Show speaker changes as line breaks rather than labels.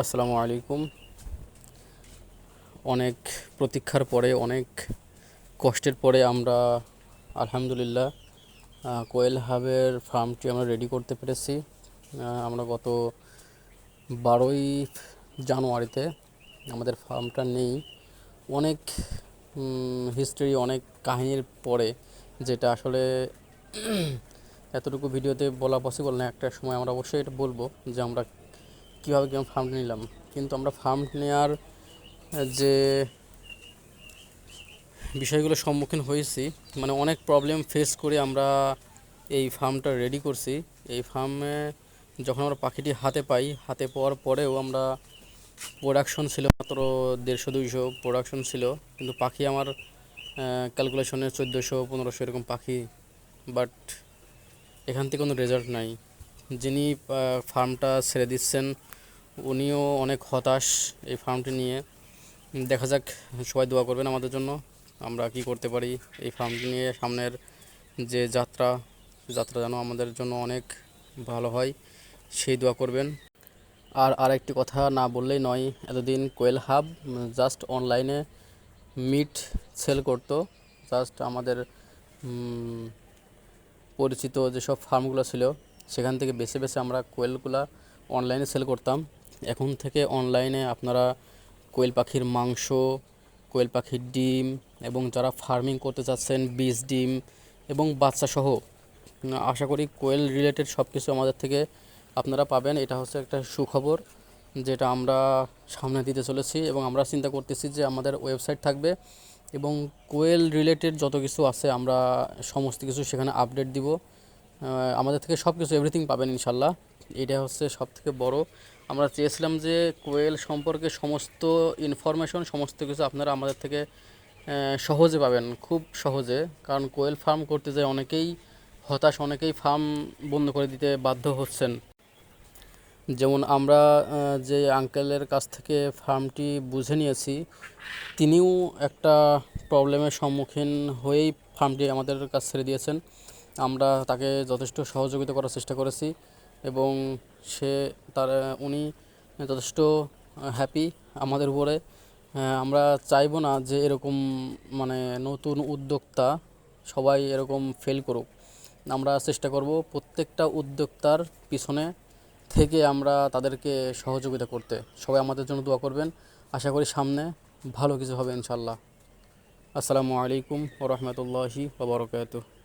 আসসালামু আলাইকুম। অনেক প্রতীক্ষার পরে, অনেক কষ্টের পরে আমরা আলহামদুলিল্লাহ কোয়েল হাবের ফার্মটি আমরা রেডি করতে পেরেছি। আমরা গত বারোই জানুয়ারিতে আমাদের ফার্মটা নেই। অনেক হিস্ট্রি অনেক কাহিনীর পরে যেটা আসলে এতটুকু ভিডিওতে বলা পসিবল না, একটা সময় আমরা অবশ্যই এটা বলব যে আমরা কীভাবে কেমন ফার্ম নিলাম? কিন্তু আমরা ফার্ম নেওয়ার যে বিষয়গুলোর সম্মুখীন হয়েছি মানে অনেক প্রবলেম ফেস করে আমরা এই ফার্মটা রেডি করছি। এই ফার্মে যখন আমরা পাখিটি হাতে পাই, হাতে পাওয়ার পরেও আমরা প্রোডাকশন ছিল মাত্র দেড়শো, দুইশো প্রোডাকশন ছিল। কিন্তু পাখি আমার ক্যালকুলেশনে চোদ্দোশো, পনেরোশো এরকম পাখি বাট এখান থেকে কোনো রেজাল্ট নাই। যিনি ফার্মটা ছেড়ে দিচ্ছেন, উনিও অনেক হতাশ এই ফার্মটি নিয়ে। দেখা যাক, সবাই দোয়া করবেন আমাদের জন্য। আমরা কি করতে পারি এই ফার্মটি নিয়ে, সামনের যে যাত্রা যাত্রা যেন আমাদের জন্য অনেক ভালো হয়, সেই দোয়া করবেন। আর আরেকটি কথা না বললেই নয়, এতদিন কোয়েল হাব জাস্ট অনলাইনে মিট সেল করতো, জাস্ট আমাদের পরিচিত যেসব ফার্মগুলো ছিল সেখান থেকে বেছে বেছে আমরা কোয়েলগুলা অনলাইনে সেল করতাম। এখন থেকে অনলাইনে আপনারা কোয়েল পাখির মাংস, কোয়েল পাখির ডিম এবং যারা ফার্মিং করতে চাচ্ছেন বীজ ডিম এবং বাচ্চা সহ, আশা করি কোয়েল রিলেটেড সব কিছু আমাদের থেকে আপনারা পাবেন। এটা হচ্ছে একটা সুখবর যেটা আমরা সামনে দিতে চলেছি এবং আমরা চিন্তা করতেছি যে আমাদের ওয়েবসাইট থাকবে এবং কোয়েল রিলেটেড যত কিছু আছে আমরা সমস্ত কিছু সেখানে আপডেট দিব। আমাদের থেকে সব কিছু এভরিথিং পাবেন ইনশাল্লাহ। এটা হচ্ছে সব থেকে বড়। আমরা চেয়েছিলাম যে কোয়েল সম্পর্কে সমস্ত ইনফরমেশন সমস্ত কিছু আপনারা আমাদের থেকে সহজে পাবেন, খুব সহজে। কারণ কোয়েল ফার্ম করতে যায় অনেকেই হতাশ, অনেকেই ফার্ম বন্ধ করে দিতে বাধ্য হচ্ছেন। যেমন আমরা যে আঙ্কেলের কাছ থেকে ফার্মটি বুঝে নিয়েছি, তিনিও একটা প্রবলেমের সম্মুখীন হয়েই ফার্মটি আমাদের কাছ ছেড়ে দিয়েছেন। আমরা তাকে যথেষ্ট সহযোগিতা করার চেষ্টা করেছি এবং সে তার, উনি যথেষ্ট হ্যাপি আমাদের উপরে। আমরা চাইব না যে এরকম মানে নতুন উদ্যোক্তা সবাই এরকম ফেল করুক। আমরা চেষ্টা করব প্রত্যেকটা উদ্যোক্তার পিছনে থেকে আমরা তাদেরকে সহযোগিতা করতে। সবাই আমাদের জন্য দোয়া করবেন। আশা করি সামনে ভালো কিছু হবে ইনশাল্লাহ আসসালামু আলাইকুম ও রহমতুল্লাহি ওবরকাতুহ